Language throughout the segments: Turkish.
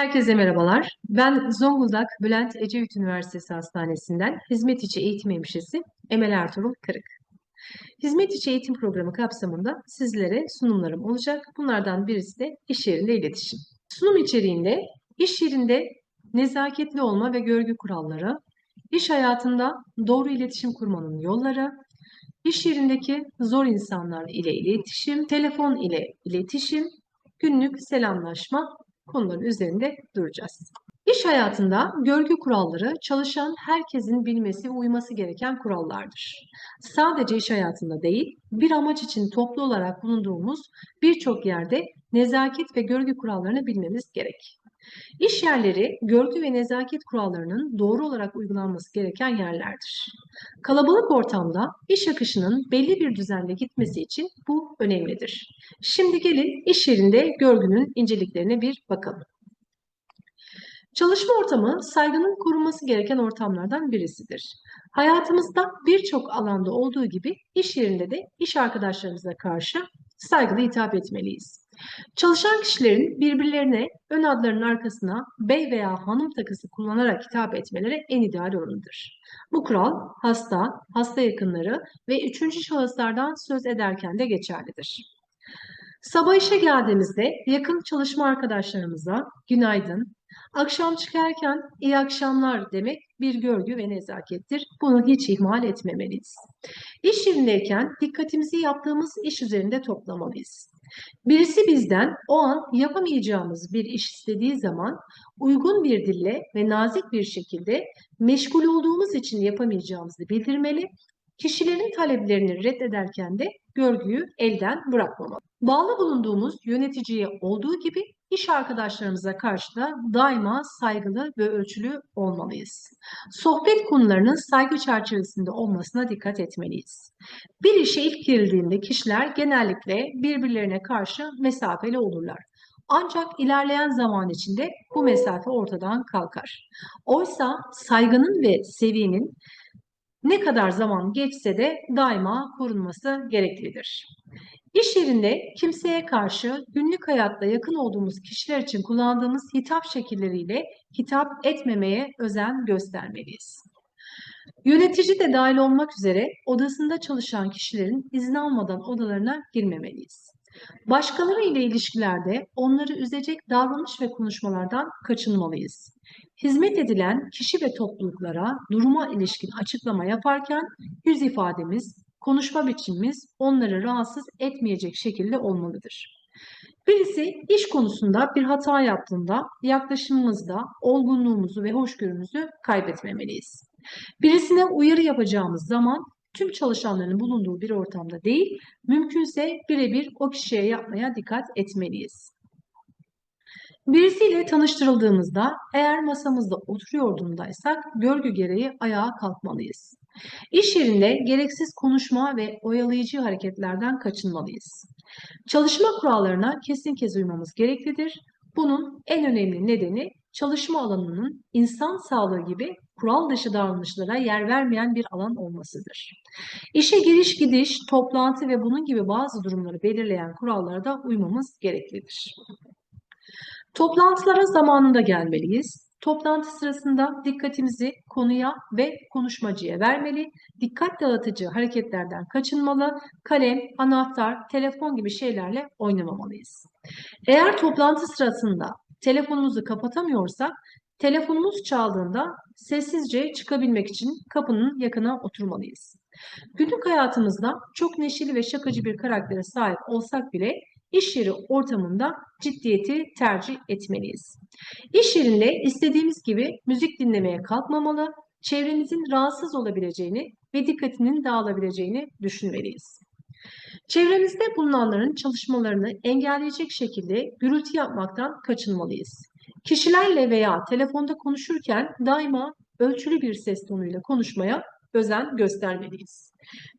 Herkese merhabalar. Ben Zonguldak Bülent Ecevit Üniversitesi Hastanesi'nden hizmet içi eğitim hemşiresi Emel Ertuğrul Kırık. Hizmet içi eğitim programı kapsamında sizlere sunumlarım olacak. Bunlardan birisi de iş yerinde iletişim. Sunum içeriğinde iş yerinde nezaketli olma ve görgü kuralları, iş hayatında doğru iletişim kurmanın yolları, iş yerindeki zor insanlar ile iletişim, telefon ile iletişim, günlük selamlaşma konuların üzerinde duracağız. İş hayatında görgü kuralları çalışan herkesin bilmesi, uyması gereken kurallardır. Sadece iş hayatında değil, bir amaç için toplu olarak bulunduğumuz birçok yerde nezaket ve görgü kurallarını bilmemiz gerek. İş yerleri görgü ve nezaket kurallarının doğru olarak uygulanması gereken yerlerdir. Kalabalık ortamda iş akışının belli bir düzenle gitmesi için bu önemlidir. Şimdi gelin iş yerinde görgünün inceliklerine bir bakalım. Çalışma ortamı saygının korunması gereken ortamlardan birisidir. Hayatımızda birçok alanda olduğu gibi iş yerinde de iş arkadaşlarımıza karşı saygılı hitap etmeliyiz. Çalışan kişilerin birbirlerine ön adlarının arkasına bey veya hanım takısı kullanarak hitap etmeleri en ideal oranıdır. Bu kural hasta, hasta yakınları ve üçüncü şahıslardan söz ederken de geçerlidir. Sabah işe geldiğimizde yakın çalışma arkadaşlarımıza günaydın, akşam çıkarken iyi akşamlar demek bir görgü ve nezakettir. Bunu hiç ihmal etmemeliyiz. İş yerindeyken dikkatimizi yaptığımız iş üzerinde toplamalıyız. Birisi bizden o an yapamayacağımız bir iş istediği zaman uygun bir dille ve nazik bir şekilde meşgul olduğumuz için yapamayacağımızı bildirmeli. Kişilerin taleplerini reddederken de görgüyü elden bırakmamalı. Bağlı bulunduğumuz yöneticiye olduğu gibi iş arkadaşlarımıza karşı da daima saygılı ve ölçülü olmalıyız. Sohbet konularının saygı çerçevesinde olmasına dikkat etmeliyiz. Bir işe ilk girildiğinde kişiler genellikle birbirlerine karşı mesafeli olurlar. Ancak ilerleyen zaman içinde bu mesafe ortadan kalkar. Oysa saygının ve seviyenin ne kadar zaman geçse de daima korunması gereklidir. İş yerinde kimseye karşı günlük hayatta yakın olduğumuz kişiler için kullandığımız hitap şekilleriyle hitap etmemeye özen göstermeliyiz. Yönetici de dahil olmak üzere odasında çalışan kişilerin izin almadan odalarına girmemeliyiz. Başkaları ile ilişkilerde onları üzecek davranış ve konuşmalardan kaçınmalıyız. Hizmet edilen kişi ve topluluklara duruma ilişkin açıklama yaparken yüz ifademiz, konuşma biçimimiz onları rahatsız etmeyecek şekilde olmalıdır. Birisi iş konusunda bir hata yaptığında yaklaşımımızda olgunluğumuzu ve hoşgörümüzü kaybetmemeliyiz. Birisine uyarı yapacağımız zaman tüm çalışanların bulunduğu bir ortamda değil, mümkünse birebir o kişiye yapmaya dikkat etmeliyiz. Birisiyle tanıştırıldığımızda eğer masamızda oturuyor durumdaysak görgü gereği ayağa kalkmalıyız. İş yerinde gereksiz konuşma ve oyalayıcı hareketlerden kaçınmalıyız. Çalışma kurallarına kesin kez uymamız gereklidir. Bunun en önemli nedeni çalışma alanının insan sağlığı gibi kural dışı davranışlara yer vermeyen bir alan olmasıdır. İşe giriş gidiş, toplantı ve bunun gibi bazı durumları belirleyen kurallara da uymamız gereklidir. Toplantılara zamanında gelmeliyiz. Toplantı sırasında dikkatimizi konuya ve konuşmacıya vermeli, dikkat dağıtıcı hareketlerden kaçınmalı, kalem, anahtar, telefon gibi şeylerle oynamamalıyız. Eğer toplantı sırasında telefonumuzu kapatamıyorsak, telefonumuz çaldığında sessizce çıkabilmek için kapının yakına oturmalıyız. Günlük hayatımızda çok neşeli ve şakacı bir karaktere sahip olsak bile iş yeri ortamında ciddiyeti tercih etmeliyiz. İş yerinde istediğimiz gibi müzik dinlemeye kalkmamalı, çevremizin rahatsız olabileceğini ve dikkatinin dağılabileceğini düşünmeliyiz. Çevremizde bulunanların çalışmalarını engelleyecek şekilde gürültü yapmaktan kaçınmalıyız. Kişilerle veya telefonda konuşurken daima ölçülü bir ses tonuyla konuşmaya özen göstermeliyiz.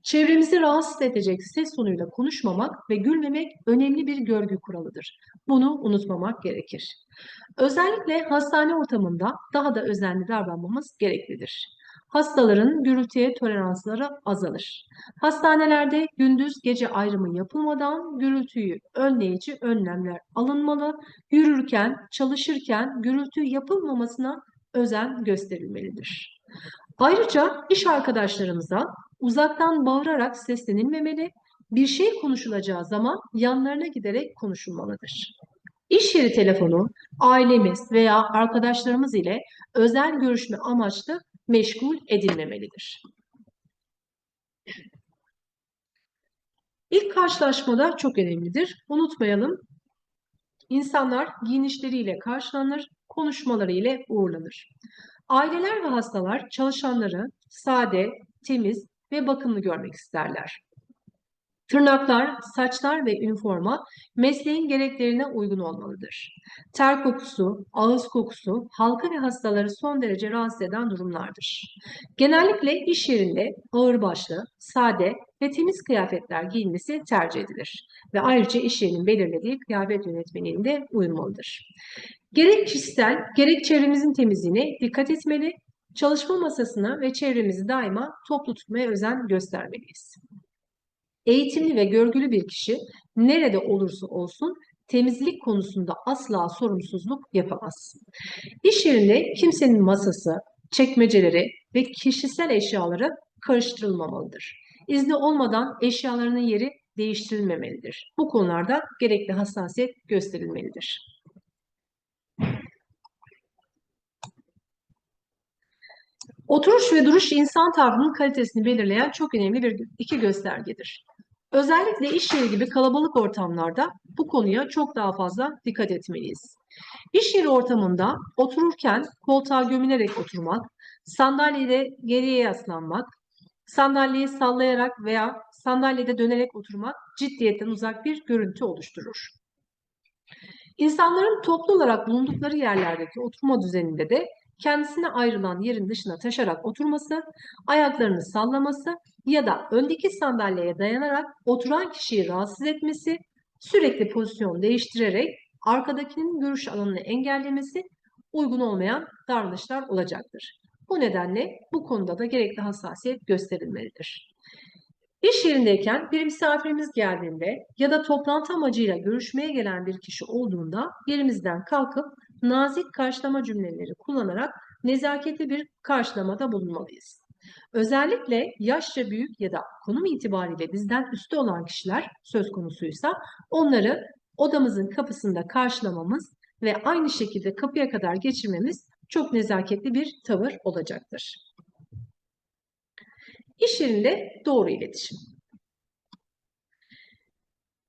Çevremizi rahatsız edecek ses tonuyla konuşmamak ve gülmemek önemli bir görgü kuralıdır. Bunu unutmamak gerekir. Özellikle hastane ortamında daha da özenli davranmamız gereklidir. Hastaların gürültüye toleransları azalır. Hastanelerde gündüz gece ayrımı yapılmadan gürültüyü önleyici önlemler alınmalı. Yürürken, çalışırken gürültü yapılmamasına özen gösterilmelidir. Ayrıca iş arkadaşlarımıza uzaktan bağırarak seslenilmemeli, bir şey konuşulacağı zaman yanlarına giderek konuşulmalıdır. İş yeri telefonu ailemiz veya arkadaşlarımız ile özel görüşme amaçlı meşgul edilmemelidir. İlk karşılaşmada çok önemlidir. Unutmayalım. İnsanlar giyinişleriyle karşılanır, konuşmaları ile uğurlanır. Aileler ve hastalar çalışanları sade, temiz ve bakımlı görmek isterler. Tırnaklar, saçlar ve üniforma mesleğin gereklerine uygun olmalıdır. Ter kokusu, ağız kokusu halkı ve hastaları son derece rahatsız eden durumlardır. Genellikle iş yerinde ağırbaşlı, sade ve temiz kıyafetler giyilmesi tercih edilir ve ayrıca iş yerinin belirlediği kıyafet yönetmeliğinde uyulmalıdır. Gerek kişisel, gerek çevremizin temizliğine dikkat etmeli, çalışma masasına ve çevremizi daima toplu tutmaya özen göstermeliyiz. Eğitimli ve görgülü bir kişi nerede olursa olsun temizlik konusunda asla sorumsuzluk yapamaz. İş yerinde kimsenin masası, çekmeceleri ve kişisel eşyaları karıştırılmamalıdır. İzni olmadan eşyalarının yeri değiştirilmemelidir. Bu konularda gerekli hassasiyet gösterilmelidir. Oturuş ve duruş insan tavrının kalitesini belirleyen çok önemli bir iki göstergedir. Özellikle iş yeri gibi kalabalık ortamlarda bu konuya çok daha fazla dikkat etmeliyiz. İş yeri ortamında otururken koltuğa gömülerek oturmak, sandalyede geriye yaslanmak, sandalyeyi sallayarak veya sandalyede dönerek oturmak ciddiyetten uzak bir görüntü oluşturur. İnsanların toplu olarak bulundukları yerlerdeki oturma düzeninde de kendisine ayrılan yerin dışına taşarak oturması, ayaklarını sallaması ya da öndeki sandalyeye dayanarak oturan kişiyi rahatsız etmesi, sürekli pozisyon değiştirerek arkadakinin görüş alanını engellemesi uygun olmayan davranışlar olacaktır. Bu nedenle bu konuda da gerekli hassasiyet gösterilmelidir. İş yerindeyken bir misafirimiz geldiğinde ya da toplantı amacıyla görüşmeye gelen bir kişi olduğunda yerimizden kalkıp nazik karşılama cümleleri kullanarak nezaketli bir karşılamada bulunmalıyız. Özellikle yaşça büyük ya da konum itibariyle bizden üstte olan kişiler söz konusuysa onları odamızın kapısında karşılamamız ve aynı şekilde kapıya kadar geçirmemiz çok nezaketli bir tavır olacaktır. İş yerinde doğru iletişim.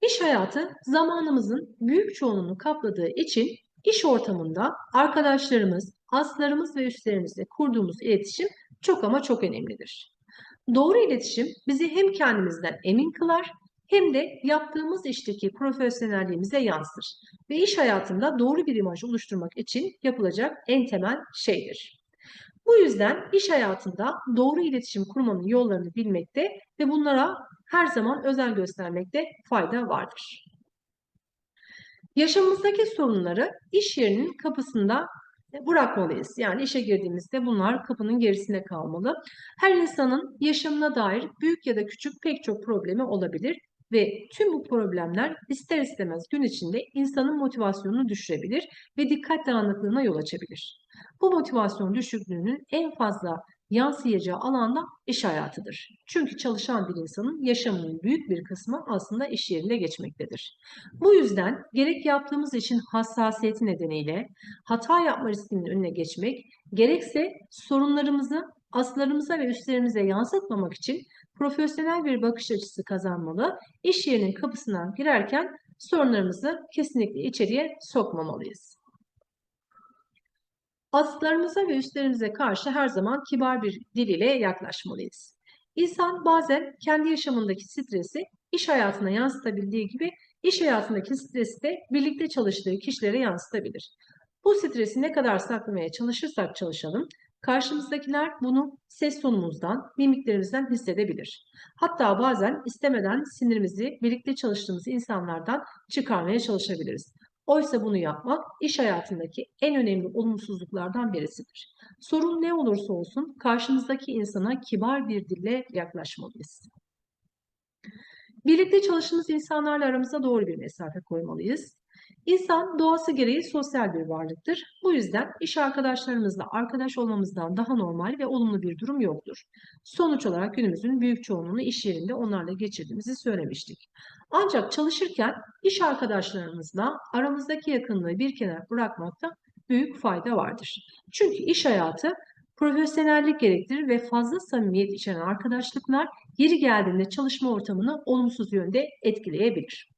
İş hayatı zamanımızın büyük çoğunluğunu kapladığı için iş ortamında arkadaşlarımız, aslarımız ve üstlerimizle kurduğumuz iletişim çok ama çok önemlidir. Doğru iletişim bizi hem kendimizden emin kılar hem de yaptığımız işteki profesyonelliğimize yansır ve iş hayatında doğru bir imaj oluşturmak için yapılacak en temel şeydir. Bu yüzden iş hayatında doğru iletişim kurmanın yollarını bilmekte ve bunlara her zaman özen göstermekte fayda vardır. Yaşamımızdaki sorunları iş yerinin kapısında bırakmalıyız. Yani işe girdiğimizde bunlar kapının gerisine kalmalı. Her insanın yaşamına dair büyük ya da küçük pek çok problemi olabilir ve tüm bu problemler ister istemez gün içinde insanın motivasyonunu düşürebilir ve dikkat dağınıklığına yol açabilir. Bu motivasyon düşüklüğünün en fazla yansıyacağı alanda iş hayatıdır. Çünkü çalışan bir insanın yaşamının büyük bir kısmı aslında iş yerinde geçmektedir. Bu yüzden gerek yaptığımız işin hassasiyeti nedeniyle hata yapma riskinin önüne geçmek, gerekse sorunlarımızı aslarımıza ve üstlerimize yansıtmamak için profesyonel bir bakış açısı kazanmalı, iş yerinin kapısından girerken sorunlarımızı kesinlikle içeriye sokmamalıyız. Aslarımıza ve üstlerimize karşı her zaman kibar bir dil ile yaklaşmalıyız. İnsan bazen kendi yaşamındaki stresi iş hayatına yansıtabildiği gibi iş hayatındaki stresi de birlikte çalıştığı kişilere yansıtabilir. Bu stresi ne kadar saklamaya çalışırsak çalışalım, karşımızdakiler bunu ses tonumuzdan, mimiklerimizden hissedebilir. Hatta bazen istemeden sinirimizi birlikte çalıştığımız insanlardan çıkarmaya çalışabiliriz. Oysa bunu yapmak iş hayatındaki en önemli olumsuzluklardan birisidir. Sorun ne olursa olsun karşımızdaki insana kibar bir dille yaklaşmalıyız. Birlikte çalıştığımız insanlarla aramıza doğru bir mesafe koymalıyız. İnsan doğası gereği sosyal bir varlıktır. Bu yüzden iş arkadaşlarımızla arkadaş olmamızdan daha normal ve olumlu bir durum yoktur. Sonuç olarak günümüzün büyük çoğunluğunu iş yerinde onlarla geçirdiğimizi söylemiştik. Ancak çalışırken iş arkadaşlarımızla aramızdaki yakınlığı bir kenara bırakmakta büyük fayda vardır. Çünkü iş hayatı profesyonellik gerektirir ve fazla samimiyet içeren arkadaşlıklar yeri geldiğinde çalışma ortamını olumsuz yönde etkileyebilir.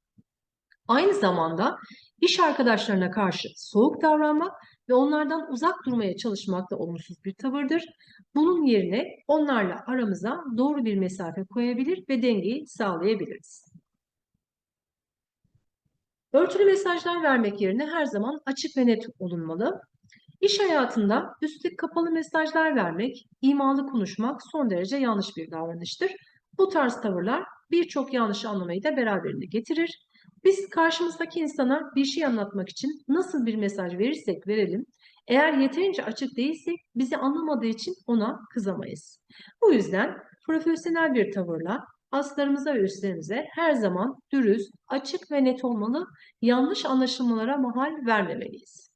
Aynı zamanda iş arkadaşlarına karşı soğuk davranmak ve onlardan uzak durmaya çalışmak da olumsuz bir tavırdır. Bunun yerine onlarla aramıza doğru bir mesafe koyabilir ve dengeyi sağlayabiliriz. Örtülü mesajlar vermek yerine her zaman açık ve net olunmalı. İş hayatında üstlük kapalı mesajlar vermek, imalı konuşmak son derece yanlış bir davranıştır. Bu tarz tavırlar birçok yanlış anlamayı da beraberinde getirir. Biz karşımızdaki insana bir şey anlatmak için nasıl bir mesaj verirsek verelim, eğer yeterince açık değilsek bizi anlamadığı için ona kızamayız. Bu yüzden profesyonel bir tavırla aslarımıza ve üstlerimize her zaman dürüst, açık ve net olmalı, yanlış anlaşılmalara mahal vermemeliyiz.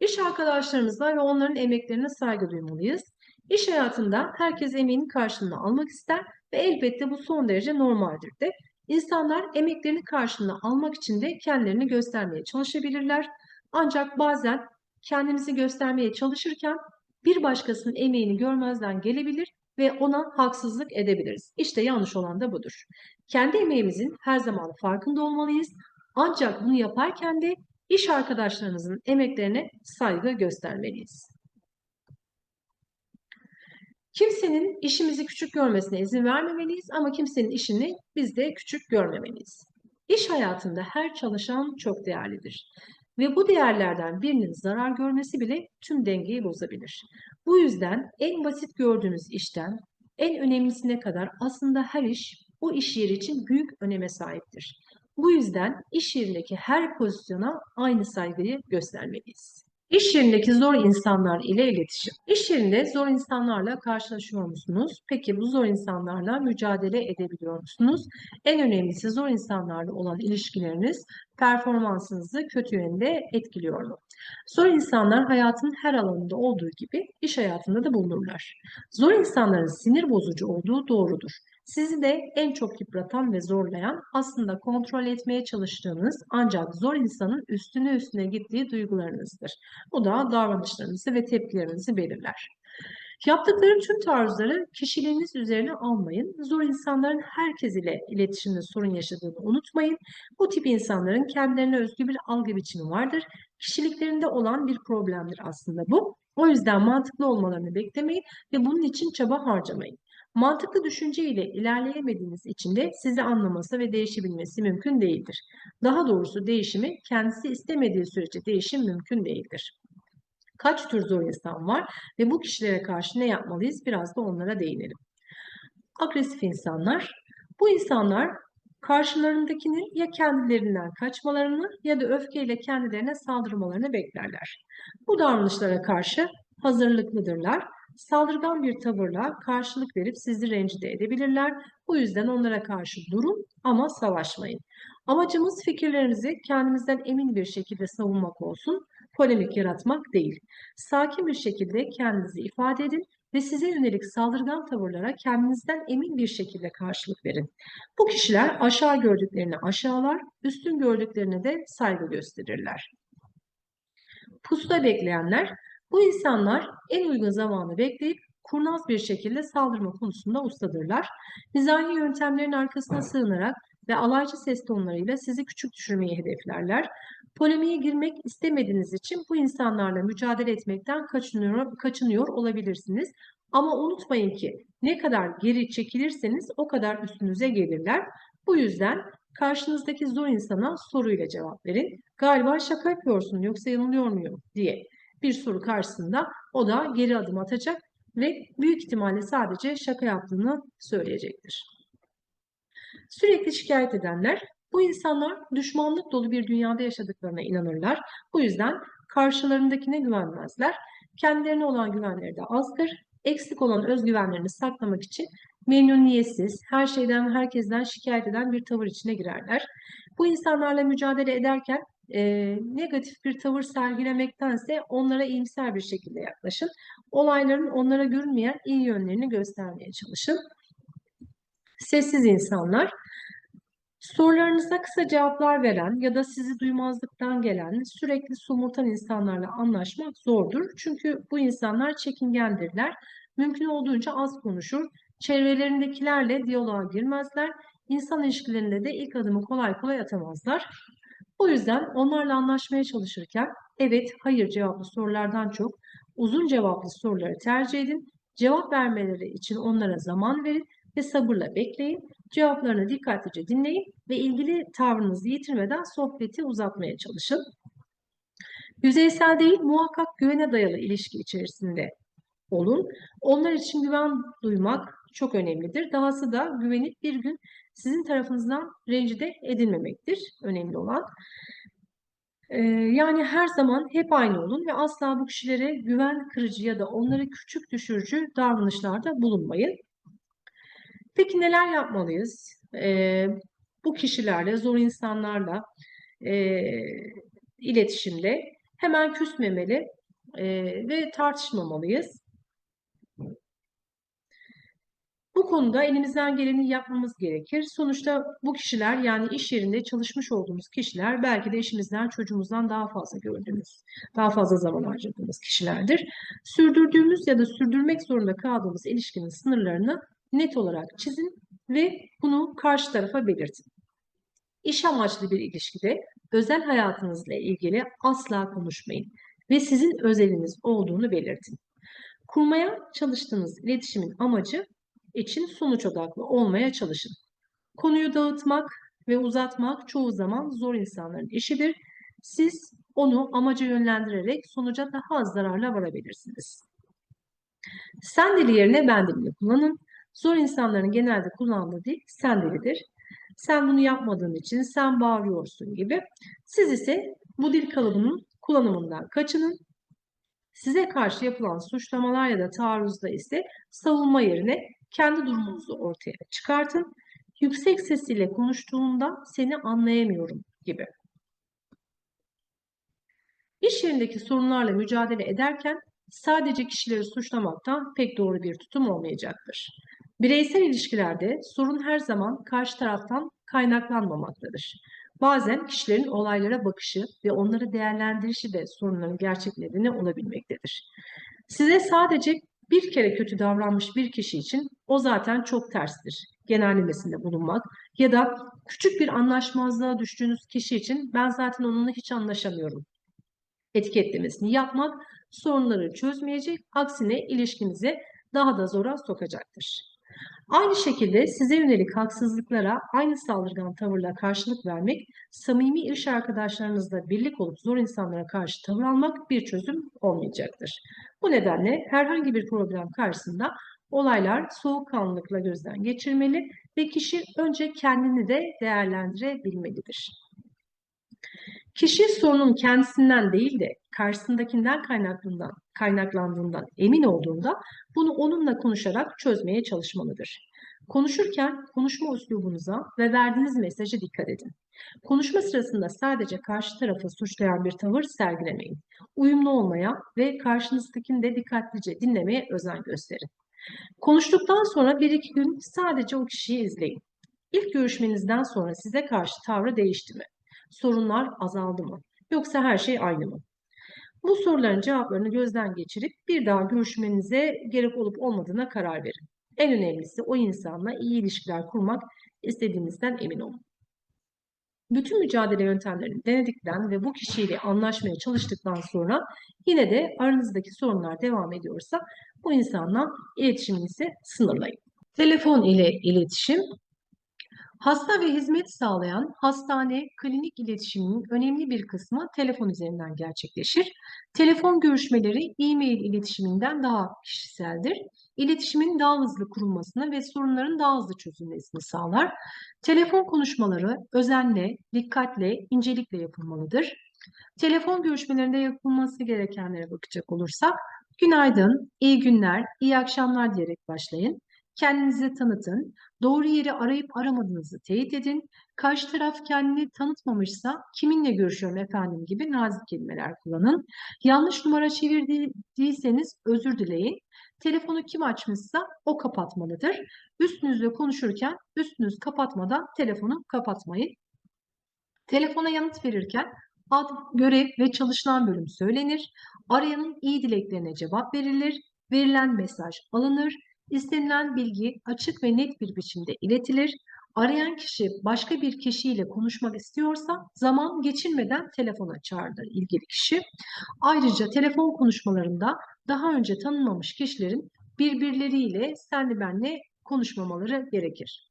İş arkadaşlarımıza ve onların emeklerine saygı duymalıyız. İş hayatında herkes emeğinin karşılığını almak ister ve elbette bu son derece normaldir de. İnsanlar emeklerini karşılığını almak için de kendilerini göstermeye çalışabilirler. Ancak bazen kendimizi göstermeye çalışırken bir başkasının emeğini görmezden gelebilir ve ona haksızlık edebiliriz. İşte yanlış olan da budur. Kendi emeğimizin her zaman farkında olmalıyız. Ancak bunu yaparken de iş arkadaşlarımızın emeklerine saygı göstermeliyiz. Kimsenin işimizi küçük görmesine izin vermemeliyiz ama kimsenin işini biz de küçük görmemeliyiz. İş hayatında her çalışan çok değerlidir. Ve bu değerlerden birinin zarar görmesi bile tüm dengeyi bozabilir. Bu yüzden en basit gördüğünüz işten en önemlisine kadar aslında her iş o iş yeri için büyük öneme sahiptir. Bu yüzden iş yerindeki her pozisyona aynı saygıyı göstermeliyiz. İş yerindeki zor insanlar ile iletişim. İş yerinde zor insanlarla karşılaşıyor musunuz? Peki bu zor insanlarla mücadele edebiliyor musunuz? En önemlisi zor insanlarla olan ilişkileriniz performansınızı kötü yönde etkiliyor mu? Zor insanlar hayatın her alanında olduğu gibi iş hayatında da bulunurlar. Zor insanların sinir bozucu olduğu doğrudur. Sizi de en çok yıpratan ve zorlayan aslında kontrol etmeye çalıştığınız ancak zor insanın üstüne üstüne gittiği duygularınızdır. Bu da davranışlarınızı ve tepkilerinizi belirler. Yaptıkları tüm tarzları kişiliğiniz üzerine almayın. Zor insanların herkes ile iletişimde sorun yaşadığını unutmayın. Bu tip insanların kendilerine özgü bir algı biçimi vardır. Kişiliklerinde olan bir problemdir aslında bu. O yüzden mantıklı olmalarını beklemeyin ve bunun için çaba harcamayın. Mantıklı düşünce ile ilerleyemediğiniz için de sizi anlaması ve değişebilmesi mümkün değildir. Daha doğrusu değişimi kendisi istemediği sürece değişim mümkün değildir. Kaç tür zor insan var ve bu kişilere karşı ne yapmalıyız? Biraz da onlara değinelim. Agresif insanlar. Bu insanlar karşılarındakinin ya kendilerinden kaçmalarını ya da öfkeyle kendilerine saldırmalarını beklerler. Bu davranışlara karşı hazırlıklıdırlar saldırgan bir tavırla karşılık verip sizi rencide edebilirler. Bu yüzden onlara karşı durun ama savaşmayın. Amacımız fikirlerimizi kendimizden emin bir şekilde savunmak olsun, polemik yaratmak değil. Sakin bir şekilde kendinizi ifade edin ve size yönelik saldırgan tavırlara kendinizden emin bir şekilde karşılık verin. Bu kişiler aşağı gördüklerini aşağılar, üstün gördüklerine de saygı gösterirler. Pusuda bekleyenler bu insanlar en uygun zamanı bekleyip kurnaz bir şekilde saldırma konusunda ustadırlar. Mizahi yöntemlerin arkasına sığınarak ve alaycı ses tonlarıyla sizi küçük düşürmeyi hedeflerler. Polemiğe girmek istemediğiniz için bu insanlarla mücadele etmekten kaçınıyor, kaçınıyor olabilirsiniz. Ama unutmayın ki ne kadar geri çekilirseniz o kadar üstünüze gelirler. Bu yüzden karşınızdaki zor insana soruyla cevap verin. Galiba şaka yapıyorsun yoksa yanılıyor muyum diye bir soru karşısında o da geri adım atacak ve büyük ihtimalle sadece şaka yaptığını söyleyecektir. Sürekli şikayet edenler, Bu insanlar düşmanlık dolu bir dünyada yaşadıklarına inanırlar. Bu yüzden karşılarındakine güvenmezler. Kendilerine olan güvenleri de azdır. Eksik olan özgüvenlerini saklamak için memnuniyetsiz, her şeyden, herkesten şikayet eden bir tavır içine girerler. Bu insanlarla mücadele ederken e, negatif bir tavır sergilemektense onlara iyimser bir şekilde yaklaşın. Olayların onlara görünmeyen iyi yönlerini göstermeye çalışın. Sessiz insanlar Sorularınıza kısa cevaplar veren ya da sizi duymazlıktan gelen, sürekli somurtan insanlarla anlaşmak zordur. Çünkü bu insanlar çekingendirler. Mümkün olduğunca az konuşur. Çevrelerindekilerle diyaloğa girmezler. İnsan ilişkilerinde de ilk adımı kolay kolay atamazlar. O yüzden onlarla anlaşmaya çalışırken evet, hayır cevaplı sorulardan çok uzun cevaplı soruları tercih edin. Cevap vermeleri için onlara zaman verin ve sabırla bekleyin. Cevaplarını dikkatlice dinleyin ve ilgili tavrınızı yitirmeden sohbeti uzatmaya çalışın. Yüzeysel değil, muhakkak güvene dayalı ilişki içerisinde olun. Onlar için güven duymak çok önemlidir. Dahası da güvenip bir gün sizin tarafınızdan rencide edilmemektir önemli olan. Ee, yani her zaman hep aynı olun ve asla bu kişilere güven kırıcı ya da onları küçük düşürücü davranışlarda bulunmayın. Peki neler yapmalıyız? Ee, bu kişilerle, zor insanlarla e, iletişimde hemen küsmemeli e, ve tartışmamalıyız. Bu konuda elimizden geleni yapmamız gerekir. Sonuçta bu kişiler yani iş yerinde çalışmış olduğumuz kişiler belki de eşimizden, çocuğumuzdan daha fazla gördüğümüz, daha fazla zaman harcadığımız kişilerdir. Sürdürdüğümüz ya da sürdürmek zorunda kaldığımız ilişkinin sınırlarını net olarak çizin ve bunu karşı tarafa belirtin. İş amaçlı bir ilişkide özel hayatınızla ilgili asla konuşmayın ve sizin özeliniz olduğunu belirtin. Kurmaya çalıştığınız iletişimin amacı için sonuç odaklı olmaya çalışın. Konuyu dağıtmak ve uzatmak çoğu zaman zor insanların işidir. Siz onu amaca yönlendirerek sonuca daha az zararla varabilirsiniz. Sen dili yerine ben dilini kullanın. Zor insanların genelde kullandığı dil sen dilidir. Sen bunu yapmadığın için sen bağırıyorsun gibi. Siz ise bu dil kalıbının kullanımından kaçının. Size karşı yapılan suçlamalar ya da taarruzda ise savunma yerine kendi durumunuzu ortaya çıkartın. Yüksek sesiyle konuştuğunda seni anlayamıyorum gibi. İş yerindeki sorunlarla mücadele ederken sadece kişileri suçlamaktan pek doğru bir tutum olmayacaktır. Bireysel ilişkilerde sorun her zaman karşı taraftan kaynaklanmamaktadır. Bazen kişilerin olaylara bakışı ve onları değerlendirişi de sorunların gerçek nedeni olabilmektedir. Size sadece bir kere kötü davranmış bir kişi için o zaten çok terstir. Genellemesinde bulunmak ya da küçük bir anlaşmazlığa düştüğünüz kişi için ben zaten onunla hiç anlaşamıyorum etiketlemesini yapmak sorunları çözmeyecek, aksine ilişkinizi daha da zora sokacaktır. Aynı şekilde size yönelik haksızlıklara aynı saldırgan tavırla karşılık vermek, samimi iş arkadaşlarınızla birlik olup zor insanlara karşı tavır almak bir çözüm olmayacaktır. Bu nedenle herhangi bir problem karşısında olaylar soğukkanlılıkla gözden geçirmeli ve kişi önce kendini de değerlendirebilmelidir. Kişi sorunun kendisinden değil de karşısındakinden kaynaklandığından, kaynaklandığından emin olduğunda bunu onunla konuşarak çözmeye çalışmalıdır. Konuşurken konuşma üslubunuza ve verdiğiniz mesaja dikkat edin. Konuşma sırasında sadece karşı tarafı suçlayan bir tavır sergilemeyin. Uyumlu olmaya ve karşınızdakini de dikkatlice dinlemeye özen gösterin. Konuştuktan sonra bir iki gün sadece o kişiyi izleyin. İlk görüşmenizden sonra size karşı tavrı değişti mi? Sorunlar azaldı mı? Yoksa her şey aynı mı? Bu soruların cevaplarını gözden geçirip bir daha görüşmenize gerek olup olmadığına karar verin. En önemlisi o insanla iyi ilişkiler kurmak istediğinizden emin olun. Bütün mücadele yöntemlerini denedikten ve bu kişiyle anlaşmaya çalıştıktan sonra yine de aranızdaki sorunlar devam ediyorsa bu insanla iletişiminizi sınırlayın. Telefon ile iletişim Hasta ve hizmet sağlayan hastane, klinik iletişiminin önemli bir kısmı telefon üzerinden gerçekleşir. Telefon görüşmeleri e-mail iletişiminden daha kişiseldir. İletişimin daha hızlı kurulmasını ve sorunların daha hızlı çözülmesini sağlar. Telefon konuşmaları özenle, dikkatle, incelikle yapılmalıdır. Telefon görüşmelerinde yapılması gerekenlere bakacak olursak, günaydın, iyi günler, iyi akşamlar diyerek başlayın. Kendinizi tanıtın, doğru yeri arayıp aramadığınızı teyit edin. Karşı taraf kendini tanıtmamışsa kiminle görüşüyorum efendim gibi nazik kelimeler kullanın. Yanlış numara çevirdiyseniz özür dileyin. Telefonu kim açmışsa o kapatmalıdır. Üstünüzle konuşurken üstünüz kapatmadan telefonu kapatmayın. Telefona yanıt verirken ad, görev ve çalışılan bölüm söylenir. Arayanın iyi dileklerine cevap verilir. Verilen mesaj alınır. İstenilen bilgi açık ve net bir biçimde iletilir. Arayan kişi başka bir kişiyle konuşmak istiyorsa zaman geçirmeden telefona çağırır ilgili kişi. Ayrıca telefon konuşmalarında daha önce tanınmamış kişilerin birbirleriyle senli benle konuşmamaları gerekir.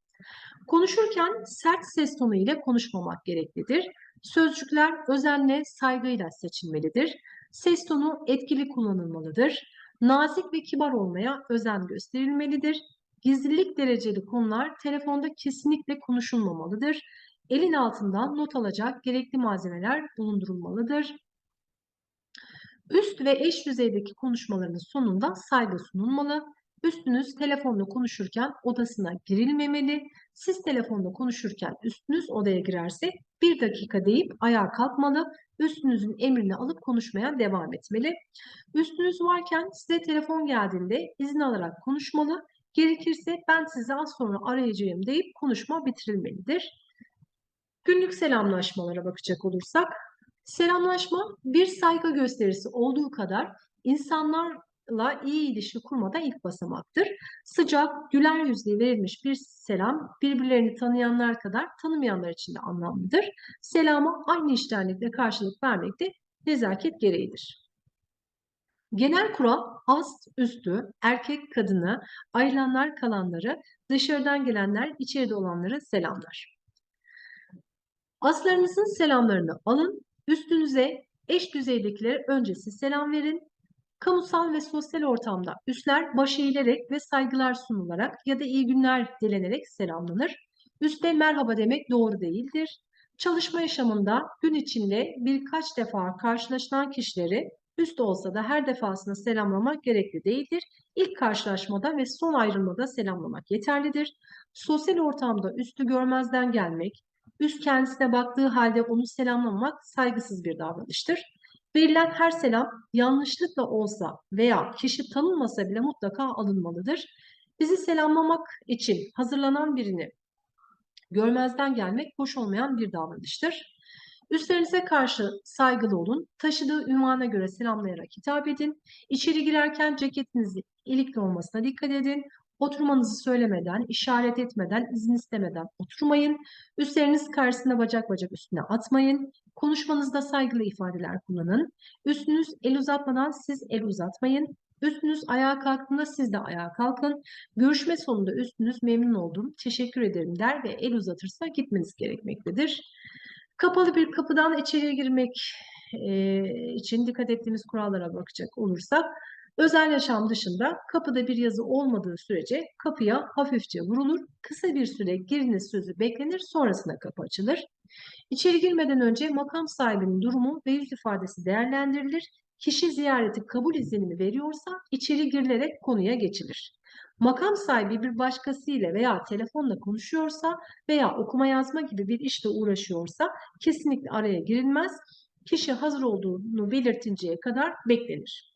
Konuşurken sert ses tonu ile konuşmamak gereklidir. Sözcükler özenle, saygıyla seçilmelidir. Ses tonu etkili kullanılmalıdır. Nazik ve kibar olmaya özen gösterilmelidir. Gizlilik dereceli konular telefonda kesinlikle konuşulmamalıdır. Elin altından not alacak gerekli malzemeler bulundurulmalıdır. Üst ve eş düzeydeki konuşmaların sonunda saygı sunulmalı. Üstünüz telefonla konuşurken odasına girilmemeli. Siz telefonla konuşurken üstünüz odaya girerse bir dakika deyip ayağa kalkmalı. Üstünüzün emrini alıp konuşmaya devam etmeli. Üstünüz varken size telefon geldiğinde izin alarak konuşmalı. Gerekirse ben sizi az sonra arayacağım deyip konuşma bitirilmelidir. Günlük selamlaşmalara bakacak olursak, selamlaşma bir saygı gösterisi olduğu kadar insanlarla iyi ilişki kurmada ilk basamaktır. Sıcak, güler yüzlü verilmiş bir selam birbirlerini tanıyanlar kadar tanımayanlar için de anlamlıdır. Selama aynı iştenlikle karşılık vermek de nezaket gereğidir. Genel kural ast üstü, erkek kadını, ayrılanlar kalanları, dışarıdan gelenler içeride olanları selamlar. Aslarınızın selamlarını alın, üstünüze eş düzeydekilere öncesi selam verin. Kamusal ve sosyal ortamda üstler baş eğilerek ve saygılar sunularak ya da iyi günler dilenerek selamlanır. Üste merhaba demek doğru değildir. Çalışma yaşamında gün içinde birkaç defa karşılaşılan kişileri üst olsa da her defasında selamlamak gerekli değildir. İlk karşılaşmada ve son ayrılmada selamlamak yeterlidir. Sosyal ortamda üstü görmezden gelmek, üst kendisine baktığı halde onu selamlamak saygısız bir davranıştır. Verilen her selam yanlışlıkla olsa veya kişi tanınmasa bile mutlaka alınmalıdır. Bizi selamlamak için hazırlanan birini görmezden gelmek hoş olmayan bir davranıştır. Üstlerinize karşı saygılı olun. Taşıdığı ünvana göre selamlayarak hitap edin. İçeri girerken ceketinizin ilikli olmasına dikkat edin. Oturmanızı söylemeden, işaret etmeden, izin istemeden oturmayın. Üstleriniz karşısında bacak bacak üstüne atmayın. Konuşmanızda saygılı ifadeler kullanın. Üstünüz el uzatmadan siz el uzatmayın. Üstünüz ayağa kalktığında siz de ayağa kalkın. Görüşme sonunda üstünüz memnun oldum, teşekkür ederim der ve el uzatırsa gitmeniz gerekmektedir. Kapalı bir kapıdan içeriye girmek e, için dikkat ettiğimiz kurallara bakacak olursak, özel yaşam dışında kapıda bir yazı olmadığı sürece kapıya hafifçe vurulur, kısa bir süre giriniz sözü beklenir, sonrasında kapı açılır. İçeri girmeden önce makam sahibinin durumu ve yüz ifadesi değerlendirilir. Kişi ziyareti kabul iznini veriyorsa içeri girilerek konuya geçilir. Makam sahibi bir başkasıyla veya telefonla konuşuyorsa veya okuma yazma gibi bir işle uğraşıyorsa kesinlikle araya girilmez. Kişi hazır olduğunu belirtinceye kadar beklenir.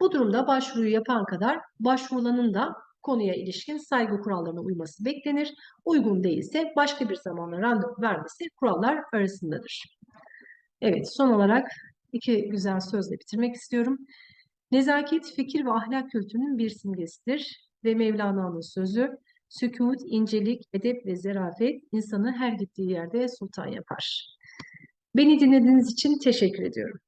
Bu durumda başvuruyu yapan kadar başvurulanın da konuya ilişkin saygı kurallarına uyması beklenir. Uygun değilse başka bir zamanla randevu vermesi kurallar arasındadır. Evet, son olarak iki güzel sözle bitirmek istiyorum. Nezaket, fikir ve ahlak kültürünün bir simgesidir ve Mevlana'nın sözü, sükut, incelik, edep ve zerafet insanı her gittiği yerde sultan yapar. Beni dinlediğiniz için teşekkür ediyorum.